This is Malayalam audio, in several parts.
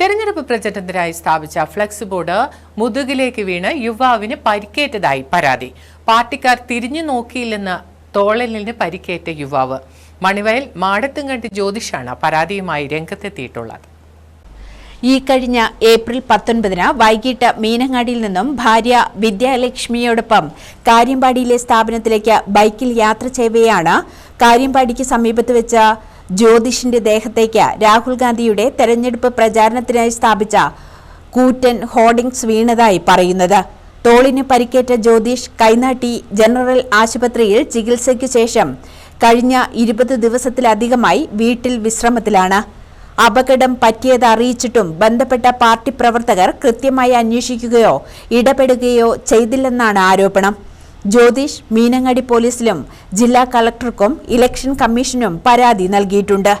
തെരഞ്ഞെടുപ്പ് പ്രചരണത്തിനായി സ്ഥാപിച്ച ഫ്ലക്സ് ബോർഡ് മുതുകിലേക്ക് വീണ് യുവാവിന് പരിക്കേറ്റതായി പരാതി. പാർട്ടിക്കാർ തിരിഞ്ഞു നോക്കിയില്ലെന്ന് തോളലിന് പരിക്കേറ്റ യുവാവ്. മണിവയൽ മാടത്തുംകണ്ടി ജ്യോതിഷാണ് പരാതിയുമായി രംഗത്തെത്തിയിട്ടുള്ളത്. ഈ കഴിഞ്ഞ ഏപ്രിൽ പത്തൊൻപതിന് വൈകിട്ട് മീനങ്ങാടിയിൽ നിന്നും ഭാര്യ വിദ്യാലക്ഷ്മിയോടൊപ്പം കാര്യമ്പാടിയിലെ സ്ഥാപനത്തിലേക്ക് ബൈക്കിൽ യാത്ര ചെയ്യവെയാണ് കാര്യമ്പാടിക്ക് സമീപത്ത് വെച്ച ജ്യോതിഷിന്റെ ദേഹത്തേക്ക് രാഹുൽ ഗാന്ധിയുടെ തെരഞ്ഞെടുപ്പ് പ്രചാരണത്തിനായി സ്ഥാപിച്ച കൂറ്റൻ ഹോർഡിംഗ്സ് വീണതായി പറയുന്നത്. തോളിന് പരിക്കേറ്റ ജ്യോതിഷ് കൈനാട്ടി ജനറൽ ആശുപത്രിയിൽ ചികിത്സയ്ക്ക് ശേഷം കഴിഞ്ഞ ഇരുപത് ദിവസത്തിലധികമായി വീട്ടിൽ വിശ്രമത്തിലാണ്. അപകടം പറ്റിയത് അറിയിച്ചിട്ടും ബന്ധപ്പെട്ട പാർട്ടി പ്രവർത്തകർ കൃത്യമായി അന്വേഷിക്കുകയോ ഇടപെടുകയോ ചെയ്തില്ലെന്നാണ് ആരോപണം. ജ്യോതിഷ് മീനങ്ങാടി പോലീസിലും ജില്ലാ കളക്ടർക്കും ഇലക്ഷൻ കമ്മീഷനും പരാതി നൽകിയിട്ടുണ്ട്.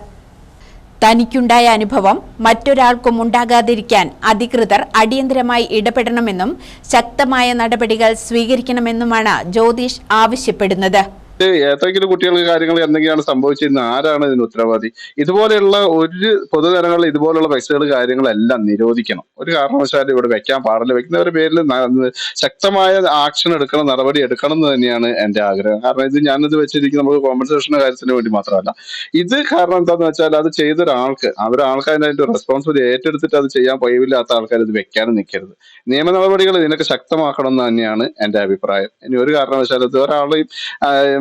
തനിക്കുണ്ടായ അനുഭവം മറ്റൊരാൾക്കും ഉണ്ടാകാതിരിക്കാൻ അധികൃതർ അടിയന്തരമായി ഇടപെടണമെന്നും ശക്തമായ നടപടികൾ സ്വീകരിക്കണമെന്നുമാണ് ജ്യോതിഷ് ആവശ്യപ്പെടുന്നത്. ഏതെങ്കിലും കുട്ടികൾക്ക് കാര്യങ്ങൾ എന്തെങ്കിലാണ് സംഭവിച്ചിരുന്നത് ആരാണ് ഇതിന് ഉത്തരവാദി? ഇതുപോലെയുള്ള ഒരു പൊതുജനങ്ങളിൽ ഇതുപോലുള്ള ഫ്ലെക്സുകൾ കാര്യങ്ങളെല്ലാം നിരോധിക്കണം. ഒരു കാരണവശാലും ഇവിടെ വെക്കാൻ പാടില്ല. വെക്കുന്നവരുടെ പേരിൽ ശക്തമായ ആക്ഷൻ എടുക്കണം നടപടി എടുക്കണം എന്ന് തന്നെയാണ് എന്റെ ആഗ്രഹം. കാരണം ഇത് ഞാനിത് വെച്ചിരിക്കുന്ന നമുക്ക് കോമ്പൻസേഷന്റെ കാര്യത്തിന് വേണ്ടി മാത്രമല്ല. ഇത് കാരണം എന്താന്ന് വെച്ചാൽ അത് ചെയ്ത ഒരാൾക്ക് ആ ഒരാൾക്ക് അതിന്റെ റെസ്പോൺസിബിലിറ്റി ഏറ്റെടുത്തിട്ട് അത് ചെയ്യാൻ കഴിവില്ലാത്ത ആൾക്കാർ ഇത് വെക്കാനും നിൽക്കരുത്. നിയമ നടപടികൾ ഇതിനൊക്കെ ശക്തമാക്കണം എന്ന് തന്നെയാണ് എന്റെ അഭിപ്രായം. ഇനി ഒരു കാരണവശാലും ഒരാളെയും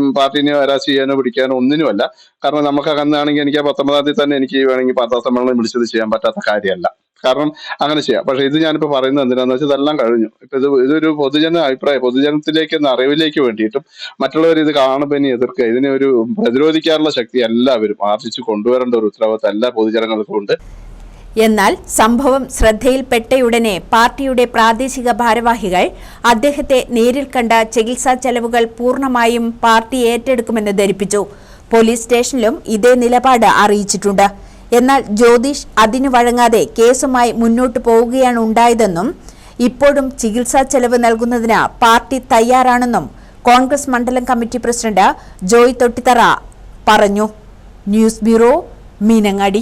ആം, പാർട്ടിനെ ഹരാസ് ചെയ്യാനോ പിടിക്കാനോ ഒന്നിനുമല്ല. കാരണം നമുക്ക് അകന്നാണെങ്കിൽ എനിക്ക് ആ പത്തൊമ്പതാം തീയതി തന്നെ എനിക്ക് വേണമെങ്കിൽ വാർത്താ സമ്മേളനം വിളിച്ചത് ചെയ്യാൻ പറ്റാത്ത കാര്യമല്ല. കാരണം അങ്ങനെ ചെയ്യാം. പക്ഷെ ഇത് ഞാനിപ്പോ പറയുന്നത് എന്തിനാന്ന് വെച്ചാൽ ഇതെല്ലാം കഴിഞ്ഞു. ഇപ്പൊ ഇത് ഇതൊരു പൊതുജന അഭിപ്രായം. പൊതുജനത്തിലേക്ക് എന്ന അറിവിലേക്ക് വേണ്ടിയിട്ടും മറ്റുള്ളവർ ഇത് കാണുമ്പോൾ ഇനി എതിർക്കുക. ഇതിനെ ഒരു പ്രതിരോധിക്കാനുള്ള ശക്തി എല്ലാവരും ആർജിച്ചു കൊണ്ടുവരേണ്ട ഒരു ഉത്തരവാദിത്തം എല്ലാ പൊതുജനങ്ങൾക്കും ഉണ്ട്. എന്നാൽ സംഭവം ശ്രദ്ധയിൽപ്പെട്ടയുടനെ പാർട്ടിയുടെ പ്രാദേശിക ഭാരവാഹികൾ അദ്ദേഹത്തെ നേരിൽ കണ്ട ചികിത്സാ ചെലവുകൾ പൂർണമായും പാർട്ടി ഏറ്റെടുക്കുമെന്ന് ധരിപ്പിച്ചു. പോലീസ് സ്റ്റേഷനിലും ഇതേ നിലപാട് അറിയിച്ചിട്ടുണ്ട്. എന്നാൽ ജ്യോതിഷ് അതിനു വഴങ്ങാതെ കേസുമായി മുന്നോട്ടു പോവുകയാണ് ഉണ്ടായതെന്നും ഇപ്പോഴും ചികിത്സാ ചെലവ് നൽകുന്നതിന് പാർട്ടി തയ്യാറാണെന്നും കോൺഗ്രസ് മണ്ഡലം കമ്മിറ്റി പ്രസിഡന്റ് ജോയ് തൊട്ടിത്തറ പറഞ്ഞു. News bureau Meenangadi.